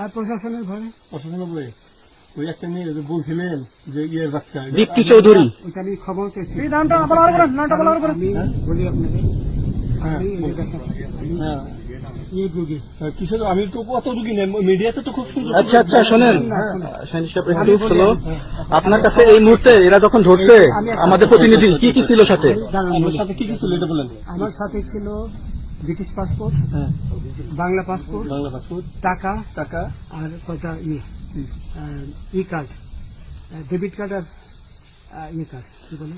আর প্রশাসনের ভয়ে প্রশাসনের ওই একটা মেয়ে বলছিলেন যে ইয়ে বাচ্চা। দীপ্তি চৌধুরী। ওইটা আমি খবর চাইছি। নামটা বলার করেন নামটা বলার করেন। বলি আপনাকে আমি হ্যাঁ। কিছু আমি তো অত রুগী নেই। মিডিয়াতে তো খুব সুন্দর। আচ্ছা আচ্ছা শোনেন। আপনার কাছে এই মুহূর্তে এরা যখন ধরছে আমাদের প্রতিনিধি কি কি ছিল সাথে? আমার সাথে কি কি ছিল এটা বলেন। আমার সাথে ছিল ব্রিটিশ পাসপোর্ট হ্যাঁ। বাংলা পাসপোর্ট বাংলা পাসপোর্ট টাকা টাকা। আর কটা ইয়ে? ই কার্ড ডেবিট কার্ড আর ইয়ে কার্ড কি বলে?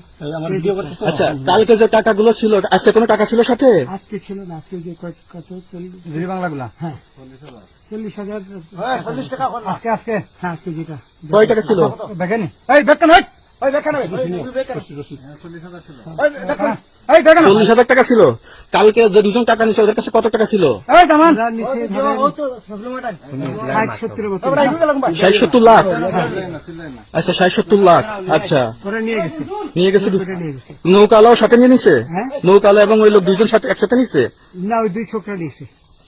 আচ্ছা কালকে যে টাকাগুলো ছিল আজকে কোনো টাকা ছিল সাথে? আজকে ছিল না আজকে যে কত? চল্লিশ বাংলাগুলা হ্যাঁ। চল্লিশ হাজার চল্লিশ টাকা আজকে আজকে হ্যাঁ আজকে যেটা। কয় টাকা ছিল? দেখেনি। এই বেতন হই ওই দেখেন রশিদ, রশিদ। এই দেখেন চল্লিশ হাজার টাকা ছিল। কালকে যে দুজন টাকা নিছে ওদের কাছে কত টাকা ছিল? ষাট সত্তর লাখ। আচ্ছা ষাট সত্তর লাখ। আচ্ছা। নিয়ে গেছে। নৌকালাও সাথে নিয়ে নিছে? হ্যাঁ। নৌকালা এবং ওই লোক দুইজন সাথে একসাথে নিছে? না ওই দুই ছোকরা নিয়েছে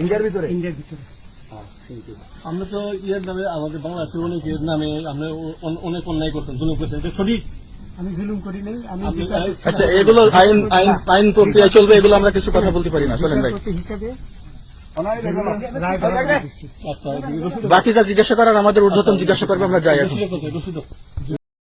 ইন্ডিয়ার ভিতরে? ইন্ডিয়ার ভিতরে। আমরা তো ইয়ের নামে আমাদের বাংলাদেশের অনেক ইয়ের নামে আমরা অনেক অন্যায় করছেন জুলুম করছেন এটা সঠিক? আমি জুলুম করি নাই আমি আচ্ছা এগুলো আইন আইন আইন প্রক্রিয়া চলবে এগুলো আমরা কিছু কথা বলতে পারি না চলেন ভাই। হিসাবে বাকি যা জিজ্ঞাসা করার আমাদের ঊর্ধ্বতন জিজ্ঞাসা করবে আমরা যাই এখন।